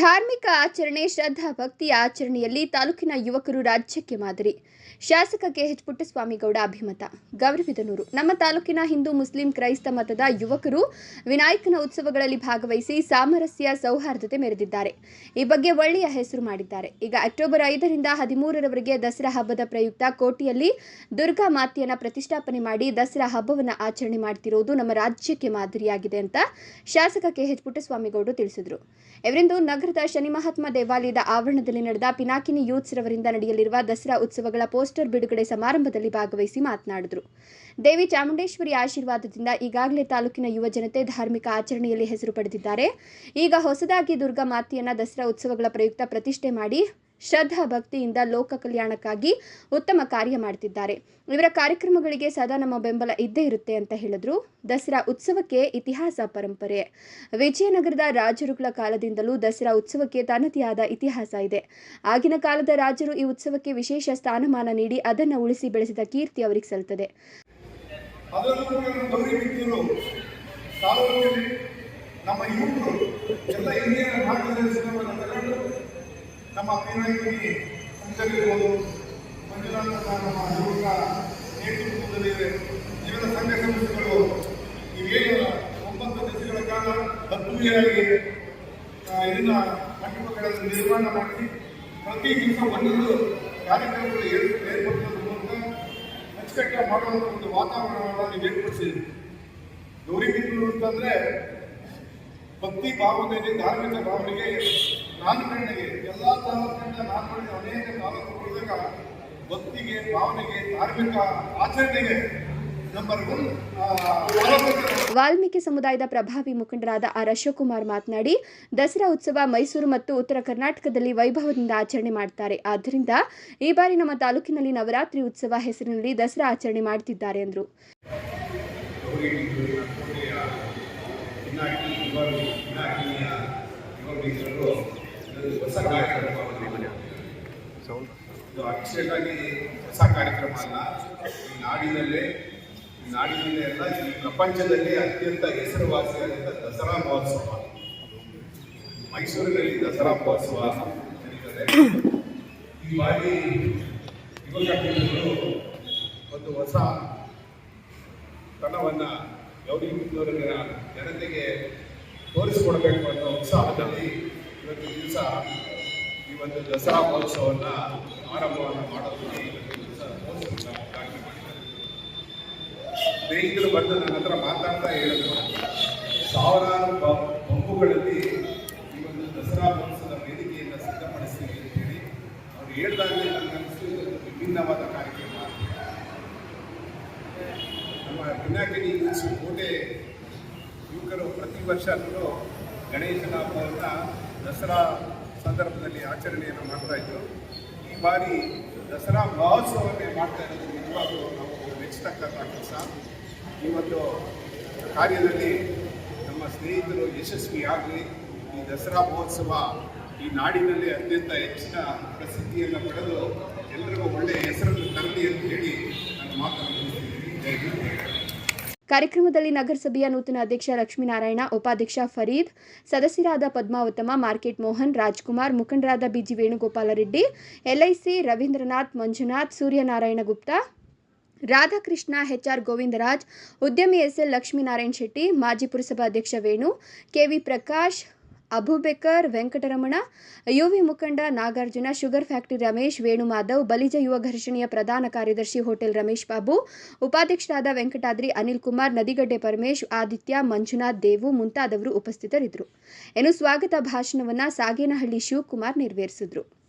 ಧಾರ್ಮಿಕ ಆಚರಣೆ, ಶ್ರದ್ಧಾ ಭಕ್ತಿ ಆಚರಣೆಯಲ್ಲಿ ತಾಲೂಕಿನ ಯುವಕರು ರಾಜ್ಯಕ್ಕೆ ಮಾದರಿ. ಶಾಸಕ ಕೆ ಎಚ್ ಪುಟ್ಟಸ್ವಾಮಿಗೌಡ ಅಭಿಮತ. ಗೌರವಿದನೂರು. ನಮ್ಮ ತಾಲೂಕಿನ ಹಿಂದೂ ಮುಸ್ಲಿಂ ಕ್ರೈಸ್ತ ಮತದ ಯುವಕರು ವಿನಾಯಕನ ಉತ್ಸವಗಳಲ್ಲಿ ಭಾಗವಹಿಸಿ ಸಾಮರಸ್ಯ, ಸೌಹಾರ್ದತೆ ಮೆರೆದಿದ್ದಾರೆ. ಈ ಬಗ್ಗೆ ಒಳ್ಳೆಯ ಹೆಸರು ಮಾಡಿದ್ದಾರೆ. ಈಗ ಅಕ್ಟೋಬರ್ ಐದರಿಂದ ಹದಿಮೂರರವರೆಗೆ ದಸರಾ ಹಬ್ಬದ ಪ್ರಯುಕ್ತ ಕೋಟಿಯಲ್ಲಿ ದುರ್ಗಾ ಮಾತೆಯನ್ನ ಪ್ರತಿಷ್ಠಾಪನೆ ಮಾಡಿ ದಸರಾ ಹಬ್ಬವನ್ನು ಆಚರಣೆ ಮಾಡ್ತಿರೋದು ನಮ್ಮ ರಾಜ್ಯಕ್ಕೆ ಮಾದರಿಯಾಗಿದೆ ಅಂತ ಶಾಸಕ ಕೆ ಎಚ್ ಪುಟ್ಟಸ್ವಾಮಿಗೌಡರು ತಿಳಿಸಿದರು. ಇವರಿಂದು ನಗರದ ಶನಿ ಮಹಾತ್ಮ ದೇವಾಲಯದ ಆವರಣದಲ್ಲಿ ನಡೆದ ಪಿನಾಕಿನಿ ಯೂತ್ಸ್ ರವರಿಂದ ನಡೆಯಲಿರುವ ದಸರಾ ಉತ್ಸವಗಳ ಪೋಸ್ಟರ್ ಬಿಡುಗಡೆ ಸಮಾರಂಭದಲ್ಲಿ ಭಾಗವಹಿಸಿ ಮಾತನಾಡಿದರು. ದೇವಿ ಚಾಮುಂಡೇಶ್ವರಿ ಆಶೀರ್ವಾದದಿಂದ ಈಗಾಗಲೇ ತಾಲೂಕಿನ ಯುವ ಜನತೆ ಧಾರ್ಮಿಕ ಆಚರಣೆಯಲ್ಲಿ ಹೆಸರು ಪಡೆದಿದ್ದಾರೆ. ಈಗ ಹೊಸದಾಗಿ ದುರ್ಗಾ ಮಾತೆಯನ್ನ ದಸರಾ ಉತ್ಸವಗಳ ಪ್ರಯುಕ್ತ ಪ್ರತಿಷ್ಠೆ ಮಾಡಿ ಶ್ರದ್ಧಾ ಭಕ್ತಿಯಿಂದ ಲೋಕ ಕಲ್ಯಾಣಕ್ಕಾಗಿ ಉತ್ತಮ ಕಾರ್ಯ ಮಾಡ್ತಿದ್ದಾರೆ. ಇವರ ಕಾರ್ಯಕ್ರಮಗಳಿಗೆ ಸದಾ ನಮ್ಮ ಬೆಂಬಲ ಇದ್ದೇ ಇರುತ್ತೆ ಅಂತ ಹೇಳಿದ್ರು. ದಸರಾ ಉತ್ಸವಕ್ಕೆ ಇತಿಹಾಸ ಪರಂಪರೆ. ವಿಜಯನಗರದ ರಾಜರುಗಳ ಕಾಲದಿಂದಲೂ ದಸರಾ ಉತ್ಸವಕ್ಕೆ ತನ್ನದೇ ಇತಿಹಾಸ ಇದೆ. ಆಗಿನ ಕಾಲದ ರಾಜರು ಈ ಉತ್ಸವಕ್ಕೆ ವಿಶೇಷ ಸ್ಥಾನಮಾನ ನೀಡಿ ಅದನ್ನು ಉಳಿಸಿ ಬೆಳೆಸಿದ ಕೀರ್ತಿ ಅವರಿಗೆ ಸಲ್ತದೆ ನಮ್ಮ ನಮ್ಮ ಪಿನಾಯಿನಿ ಸಂಘದಲ್ಲಿರ್ಬೋದು ಮಂಜುನಾಥ ನಮ್ಮ ಯುವಕ ನೇತೃತ್ವದಲ್ಲಿ ಜೀವನ ಸಂಘ ಸಂಸ್ಥೆಗಳು ಇವೇನು ಒಂಬತ್ತು ದಿವಸಗಳ ಕಾಲ ಅದ್ಭುತಿಯಾಗಿ ಇದನ್ನ ಮಂಟಪಗಳನ್ನು ನಿರ್ಮಾಣ ಮಾಡಿ ಪ್ರತಿ ದಿವಸ ಒಂದೊಂದು ಕಾರ್ಯಕ್ರಮಗಳು ಏರ್- ಏರ್ಪಡಿಸೋದ್ರ ಮೂಲಕ ಅಚ್ಚುಕಟ್ಟಾಗಿ ಮಾಡುವಂಥ ಒಂದು ವಾತಾವರಣವನ್ನು ನೀವು ಏರ್ಪಡಿಸಿದ್ರಿ ಗೌರಿ ಅಂತಂದ್ರೆ ಭಕ್ತಿ ಭಾವನೆಗೆ ಧಾರ್ಮಿಕ ಭಾವನೆಗೆ ನಾಮಕರಣೆಗೆ ಎಲ್ಲ ತಾಲೂಕಿನಿಂದ ನಾಮಕರಣ ಅನೇಕ ತಾಲೂಕುಗಳಿದಾಗ ಭಕ್ತಿಗೆ ಭಾವನೆಗೆ ಧಾರ್ಮಿಕ ಆಚರಣೆಗೆ ನಂಬರ್ ಒನ್ ವಾಲ್ಮೀಕಿ ಸಮುದಾಯದ ಪ್ರಭಾವಿ ಮುಖಂಡರಾದ ಆರ್ ಅಶೋಕ್ ಮಾತನಾಡಿ ದಸರಾ ಉತ್ಸವ ಮೈಸೂರು ಮತ್ತು ಉತ್ತರ ಕರ್ನಾಟಕದಲ್ಲಿ ವೈಭವದಿಂದ ಆಚರಣೆ ಮಾಡ್ತಾರೆ. ಆದ್ದರಿಂದ ಈ ಬಾರಿ ನಮ್ಮ ತಾಲೂಕಿನಲ್ಲಿ ನವರಾತ್ರಿ ಉತ್ಸವ ಹೆಸರಿನಲ್ಲಿ ದಸರಾ ಆಚರಣೆ ಮಾಡ್ತಿದ್ದಾರೆ ಎಂದರು ಪಿನಾಕಿ ಯುವ ಪಿನಾಕಿನಿಯ ಯುವ ಇದೊಂದು ಹೊಸ ಇದು ಅಕ್ಷರವಾಗಿ ಹೊಸ ಕಾರ್ಯಕ್ರಮ ಅಲ್ಲ. ಈ ನಾಡಿನಲ್ಲೇ ಈ ನಾಡಿನಲ್ಲೇ ಅಲ್ಲ, ಈ ಪ್ರಪಂಚದಲ್ಲೇ ಅತ್ಯಂತ ಹೆಸರುವಾಸಿಯಾದಂಥ ದಸರಾ ಮಹೋತ್ಸವ. ಮೈಸೂರಿನಲ್ಲಿ ದಸರಾ ಮಹೋತ್ಸವ ನಡೀತದೆ. ಈ ಬಾರಿ ಯುವಕ ಒಂದು ಹೊಸ ತನವನ್ನು ಗೌರಿ ಮಿತ್ರರ ಜನತೆಗೆ ತೋರಿಸಿಕೊಡಬೇಕು ಅನ್ನೋ ಉತ್ಸಾಹದಲ್ಲಿ ಇವತ್ತು ದಿವಸ ಈ ಒಂದು ದಸರಾ ಮಹೋತ್ಸವವನ್ನು ಆರಂಭವನ್ನು ಮಾಡೋದಕ್ಕೆ ಸ್ನೇಹಿತರು ಬಂದು ನನ್ನ ಹತ್ರ ಮಾತಾಡ್ತಾ ಹೇಳಿದ್ರು. ಸಾವಿರಾರು ಬೊಂಬುಗಳಲ್ಲಿ ಈ ಒಂದು ದಸರಾ ಮಹೋತ್ಸವದ ವೇದಿಕೆಯನ್ನು ಸಿದ್ಧಪಡಿಸ್ತೀವಿ ಅಂತೇಳಿ ಅವ್ರು ಹೇಳ್ದಾಗಲೇ ನನ್ನ ವಿಭಿನ್ನವಾದ ಕಾರ್ಯಕ್ರಮ. ಪಿನಾಕಿನಿ ಯೂಸ್ ಕೋಟೆ ಯುವಕರು ಪ್ರತಿ ವರ್ಷನೂ ಗಣೇಶನ ಹಬ್ಬವನ್ನು ದಸರಾ ಸಂದರ್ಭದಲ್ಲಿ ಆಚರಣೆಯನ್ನು ಮಾಡ್ತಾ ಇದ್ದರು ಈ ಬಾರಿ ದಸರಾ ಮಹೋತ್ಸವನ್ನೇ ಮಾಡ್ತಾ ಇರೋದು ನಿಜವಾಗ್ಲೂ ನಾವು ಮೆಚ್ಚತಕ್ಕಂಥ ಕೆಲಸ. ಈ ಒಂದು ಕಾರ್ಯದಲ್ಲಿ ನಮ್ಮ ಸ್ನೇಹಿತರು ಯಶಸ್ವಿಯಾಗಲಿ ಈ ದಸರಾ ಮಹೋತ್ಸವ ಈ ನಾಡಿನಲ್ಲಿ ಅತ್ಯಂತ ಹೆಚ್ಚಿನ ಪ್ರಸಿದ್ಧಿಯನ್ನು ಪಡೆದು ಎಲ್ಲರಿಗೂ ಒಳ್ಳೆಯ ಹೆಸರನ್ನು ತರಲಿ ಅಂತ ಹೇಳಿ ನಾನು ಮಾತನ್ನು ಮುಗಿಸ್ತಿದ್ದೀನಿ ಜೈ. ಕಾರ್ಯಕ್ರಮದಲ್ಲಿ ನಗರಸಭೆಯ ನೂತನ ಅಧ್ಯಕ್ಷ ಲಕ್ಷ್ಮೀನಾರಾಯಣ, ಉಪಾಧ್ಯಕ್ಷ ಫರೀದ್, ಸದಸ್ಯರಾದ ಪದ್ಮಾವತಮ ಮಾರ್ಕೆಟ್ ಮೋಹನ್, ರಾಜ್ಕುಮಾರ್, ಮುಖಂಡರಾದ BG Venugopala Reddy LIC Ravindranath, Manjunath, Suryanarayana Gupta, Radhakrishna HR Govindaraj, ಉದ್ಯಮಿ ಎಸ್ಎಲ್ ಲಕ್ಷ್ಮೀನಾರಾಯಣ ಶೆಟ್ಟಿ, ಮಾಜಿ ಪುರಸಭಾ ಅಧ್ಯಕ್ಷ ವೇಣು ಕೆವಿ ಪ್ರಕಾಶ್ ಅಬುಬೇಕರ್, ವೆಂಕಟರಮಣ, ಯುವಿ ಮುಖಂಡ ನಾಗಾರ್ಜುನ, ಶುಗರ್ ಫ್ಯಾಕ್ಟರಿ ರಮೇಶ್ ವೇಣು ಮಾಧವ್ ಬಲಿಜ ಯುವ ಘರ್ಷಣೆಯ ಪ್ರಧಾನ ಕಾರ್ಯದರ್ಶಿ ಹೋಟೆಲ್ ರಮೇಶ್ ಬಾಬು, ಉಪಾಧ್ಯಕ್ಷರಾದ ವೆಂಕಟಾದ್ರಿ, ಅನಿಲ್ ಕುಮಾರ್, ನದಿಗಡ್ಡೆ ಪರಮೇಶ್, ಆದಿತ್ಯ, ಮಂಜುನಾಥ್ ದೇವು ಮುಂತಾದವರು ಉಪಸ್ಥಿತರಿದ್ದರು. ಏನು ಸ್ವಾಗತ ಭಾಷಣವನ್ನು ಸಾಗೇನಹಳ್ಳಿ ಶಿವಕುಮಾರ್ ನೆರವೇರಿಸಿದ್ರು.